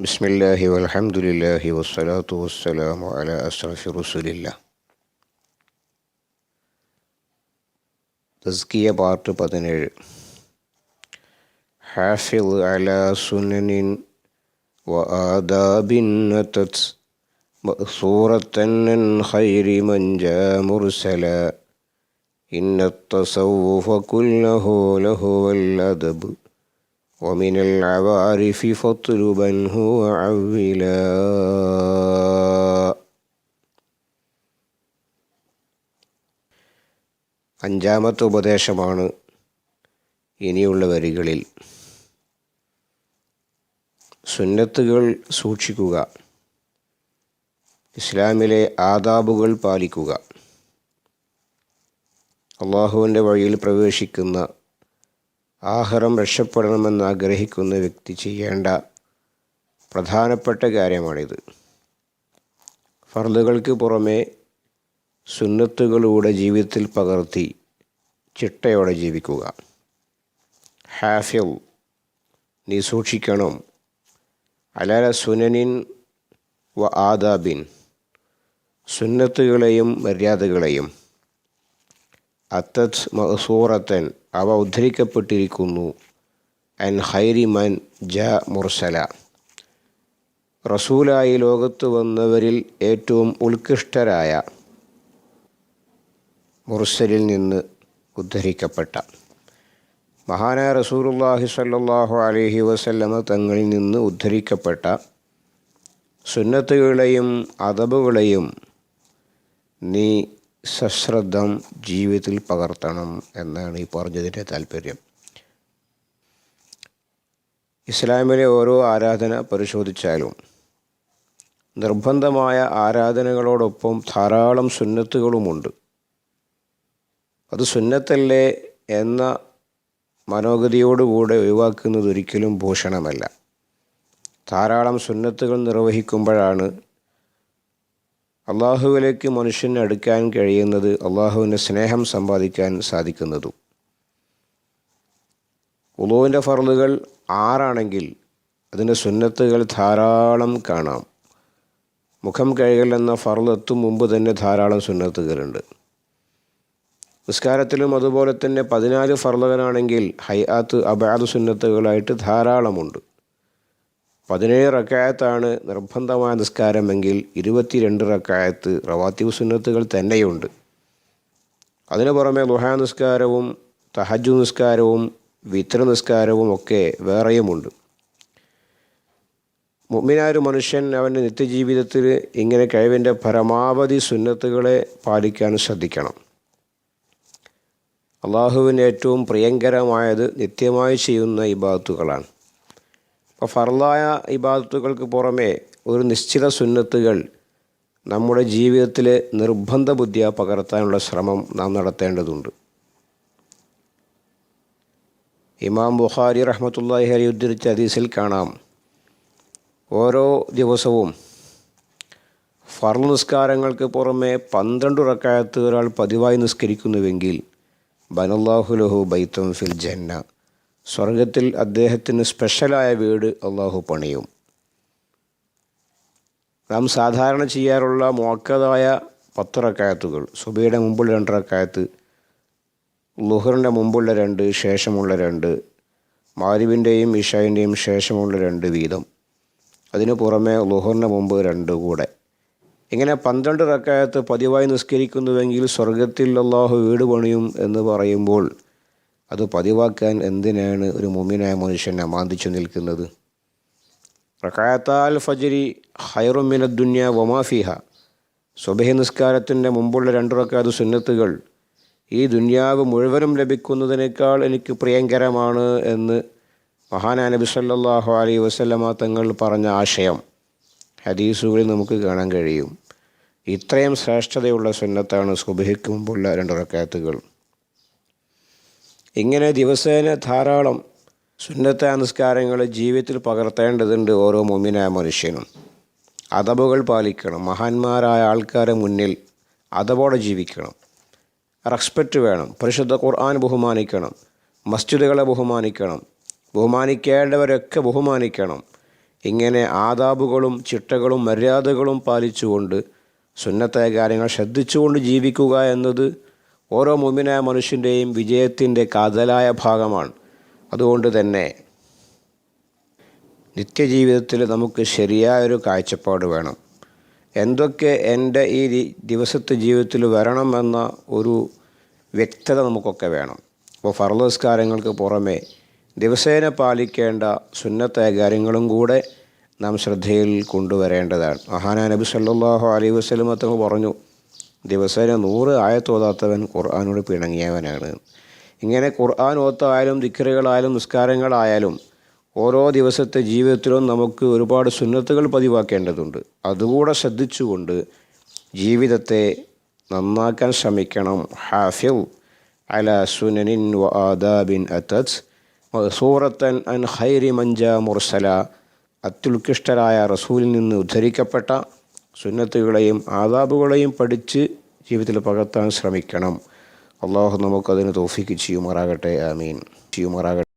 بسم الله والحمد لله والصلاة والسلام على أشرف رسول الله തസ്കിയ part പതിനേഴ് ഹാഫിദ് അല സുനനിൻ وآداب أتت مأثورة عن خير من جاء مرسلا إن التصوف كله لهو الأدب ومن العوارف فاطلبا هو عولا അഞ്ചാമത്തെ ഉപദേശമാണ് ഇനിയുള്ള വരികളിൽ സുന്നത്തുകൾ സൂക്ഷിക്കുക ഇസ്ലാമിലെ ആദാബുകൾ പാലിക്കുക അള്ളാഹുവിൻ്റെ വഴിയിൽ പ്രവേശിക്കുന്ന ആഹാരം രക്ഷപ്പെടണമെന്ന് ആഗ്രഹിക്കുന്ന വ്യക്തി ചെയ്യേണ്ട പ്രധാനപ്പെട്ട കാര്യമാണിത്. ഫർദുകൾക്ക് പുറമേ സുന്നത്തുകളുടെ ജീവിതത്തിൽ പകർത്തി ചിട്ടയോടെ ജീവിക്കുക. ഹാഫിൽ നീ സൂക്ഷിക്കണം. അലാല സുനനിൻ വ ആദാബിൻ സുന്നത്തുകളെയും മര്യാദകളെയും. അത്തത് മസൂറത്തൻ അവ ഉദ്ധരിക്കപ്പെട്ടിരിക്കുന്നു. അൻ ഹൈരിമൻ ജ മുർസല. റസൂലായി ലോകത്ത് വന്നവരിൽ ഏറ്റവും ഉത്കൃഷ്ടരായ മുർസലിൽ നിന്ന് ഉദ്ധരിക്കപ്പെട്ട. മഹാനായ റസൂലുല്ലാഹി സല്ലാഹു അലഹി വസല്ലമ തങ്ങളിൽ നിന്ന് ഉദ്ധരിക്കപ്പെട്ട സുന്നത്തുകളെയും അതബുകളെയും നീ സശ്രദ്ധം ജീവിതത്തിൽ പകർത്തണം എന്നാണ് ഈ പറഞ്ഞതിന്റെ താല്പര്യം. ഇസ്ലാമിലെ ഓരോ ആരാധന പരിശോധിച്ചാലും നിർബന്ധമായ ആരാധനകളോടൊപ്പം ധാരാളം സുന്നത്തുകളുമുണ്ട്. അത് സുന്നത്തല്ലേ എന്ന മനോഗതിയോടുകൂടെ ഒഴിവാക്കുന്നത് ഒരിക്കലും ഭൂഷണമല്ല. ധാരാളം സുന്നത്തുകൾ നിർവഹിക്കുമ്പോഴാണ് അള്ളാഹുവിലേക്ക് മനുഷ്യന് അടുക്കാൻ കഴിയുന്നത് അള്ളാഹുവിന്റെ സ്നേഹം സമ്പാദിക്കാൻ സാധിക്കുന്നതും. ഉളുവിന്റെ ഫറലുകൾ ആറാണെങ്കിൽ അതിന്റെ സുന്നത്തുകൾ ധാരാളം കാണാം. മുഖം കഴുകൽ എന്ന ഫറലെത്തും മുമ്പ് തന്നെ ധാരാളം സുന്നത്തുകളുണ്ട്. നിസ്കാരത്തിലും അതുപോലെ തന്നെ പതിനാല് ഫർലകനാണെങ്കിൽ ഹൈആത്ത് അബാദ് സുന്നത്തുകളായിട്ട് ധാരാളമുണ്ട്. പതിനേഴ് റക്കായത്താണ് നിർബന്ധമായ നിസ്കാരമെങ്കിൽ ഇരുപത്തിരണ്ട് റക്കായത്ത് റവാത്തീവ് സുന്നത്തുകൾ തന്നെയുണ്ട്. അതിനു പുറമെ ലുഹാ നിസ്കാരവും തഹജു നിസ്കാരവും വിത്ര നിസ്കാരവും ഒക്കെ വേറെയുമുണ്ട്. മുമ്മിനായൊരു മനുഷ്യൻ അവന്റെ നിത്യജീവിതത്തിൽ ഇങ്ങനെ കഴിവിന്റെ പരമാവധി സുന്നത്തുകളെ പാലിക്കാൻ ശ്രദ്ധിക്കണം. അള്ളാഹുവിന് ഏറ്റവും പ്രിയങ്കരമായത് നിത്യമായി ചെയ്യുന്ന ഇബാദത്തുകളാണ്. അപ്പോൾ ഫർലായ ഇബാദത്തുകൾക്ക് പുറമേ ഒരു നിശ്ചിത സുന്നത്തുകൾ നമ്മുടെ ജീവിതത്തിൽ നിർബന്ധ ബുദ്ധിയ പകർത്താനുള്ള ശ്രമം നാം നടത്തേണ്ടതുണ്ട്. ഇമാം ബുഖാരി റഹ്മത്തുല്ലാഹി അലി ഉദ്ധരിച്ച ഹദീസിൽ കാണാം. ഓരോ ദിവസവും ഫർൾ നിസ്കാരങ്ങൾക്ക് പുറമെ പന്ത്രണ്ട് റക്കായത്ത് ഒരാൾ പതിവായി നിസ്കരിക്കുന്നുവെങ്കിൽ ബനല്ലാഹുലഹു ബൈത്തം ഫിൽ ജന്ന. സ്വർഗത്തിൽ അദ്ദേഹത്തിന് സ്പെഷ്യലായ വീട് അള്ളാഹു പണിയും. നാം സാധാരണ ചെയ്യാറുള്ള മുക്കതായ പത്ത് റക്കായത്തുകൾ സുബയുടെ മുമ്പുള്ള രണ്ടറക്കായത്ത് ലുഹറിന്റെ മുമ്പുള്ള രണ്ട് ശേഷമുള്ള രണ്ട് മാരിബിന്റെയും ഇഷായിന്റെയും ശേഷമുള്ള രണ്ട് വീതം. അതിനു പുറമെ ലുഹറിന്റെ മുമ്പ് രണ്ട് കൂടെ. ഇങ്ങനെ പന്ത്രണ്ട് റക്കായത്ത് പതിവായി നിസ്കരിക്കുന്നുവെങ്കിൽ സ്വർഗത്തിൽ അള്ളാഹു വീട് പണിയും എന്ന് പറയുമ്പോൾ അത് പതിവാക്കാൻ എന്തിനാണ് ഒരു മുമ്മിനായ മനുഷ്യൻ അമാന്തിച്ചു നിൽക്കുന്നത്? റക്കായത്താൽ ഫജരി ഹൈറുമിന ദുന്യ വമാഫിഹ സ്വബഹി നിസ്കാരത്തിന്റെ മുമ്പുള്ള രണ്ട് റക്കാത് സുന്നത്തുകൾ ഈ ദുന്യാവ് മുഴുവനും ലഭിക്കുന്നതിനേക്കാൾ എനിക്ക് പ്രിയങ്കരമാണ് എന്ന് മഹാനാ നബി സല്ലാഹു അലൈ വസ്ലമ തങ്ങൾ പറഞ്ഞ ആശയം ഹദീസുകളിൽ നമുക്ക് കാണാൻ കഴിയും. ഇത്രയും ശ്രേഷ്ഠതയുള്ള സുന്നത്താണ് സുബഹിക്ക് മുമ്പുള്ള രണ്ട് റക്കാത്തുകൾ. ഇങ്ങനെ ദിവസേന ധാരാളം സുന്നത്ത നിസ്കാരങ്ങൾ ജീവിതത്തിൽ പകർത്തേണ്ടതുണ്ട് ഓരോ മുമ്മിനായ മനുഷ്യനും. അതബുകൾ പാലിക്കണം. മഹാന്മാരായ ആൾക്കാരെ മുന്നിൽ അതബോടെ ജീവിക്കണം. റെസ്പെക്റ്റ് വേണം. പരിശുദ്ധ ഖുർആൻ ബഹുമാനിക്കണം. മസ്ജിദുകളെ ബഹുമാനിക്കണം. ബഹുമാനിക്കേണ്ടവരൊക്കെ ബഹുമാനിക്കണം. ഇങ്ങനെ ആദാബുകളും ചിട്ടകളും മര്യാദകളും പാലിച്ചുകൊണ്ട് സുന്നത്തായ കാര്യങ്ങൾ ശ്രദ്ധിച്ചുകൊണ്ട് ജീവിക്കുക എന്നത് ഓരോ മുമിനായ മനുഷ്യന്റെയും വിജയത്തിന്റെ കാതലായ ഭാഗമാണ്. അതുകൊണ്ട് തന്നെ നിത്യജീവിതത്തിൽ നമുക്ക് ശരിയായൊരു കാഴ്ചപ്പാട് വേണം. എന്തൊക്കെ എന്റെ ഈ ദിവസത്തെ ജീവിതത്തിൽ വരണമെന്ന ഒരു വ്യക്തത നമുക്കൊക്കെ വേണം. അപ്പോൾ ഫർദസ്കാരങ്ങൾക്ക് പുറമേ ദിവസേന പാലിക്കേണ്ട സുന്നത്തായ കാര്യങ്ങളും കൂടെ നാം ശ്രദ്ധയിൽ കൊണ്ടുവരേണ്ടതാണ്. മഹാനാ നബി സല്ലാഹു അലൈഹി വസല്ലമ തങ്ങൾ പറഞ്ഞു ദിവസേന നൂറ് ആയത്തോതാത്തവൻ ഖുർആാനോട് പിണങ്ങിയവനാണ്. ഇങ്ങനെ ഖുർആൻ ഓത്തായാലും ദിക്കറുകളായാലും നിസ്കാരങ്ങളായാലും ഓരോ ദിവസത്തെ ജീവിതത്തിലും നമുക്ക് ഒരുപാട് സുന്നത്തുകൾ പതിവാക്കേണ്ടതുണ്ട്. അതുകൂടെ ശ്രദ്ധിച്ചുകൊണ്ട് ജീവിതത്തെ നന്നാക്കാൻ ശ്രമിക്കണം. ഹാഫിൽ അല സുനനിൻ വ അത്തത്. സൂറത്തൻ അൻ ഹൈരി മഞ്ച മുർസല. അത്യുത്കൃഷ്ടരായ റസൂലിൽ നിന്ന് ഉദ്ധരിക്കപ്പെട്ട സുന്നത്തുകളെയും ആദാബുകളെയും പഠിച്ച് ജീവിതത്തിൽ പകർത്താൻ ശ്രമിക്കണം. അള്ളാഹു നമുക്കതിന് തോഫിക്ക് ചെയ്യുമാറാകട്ടെ. ആമീൻ. ചെയ്യുമാറാകട്ടെ.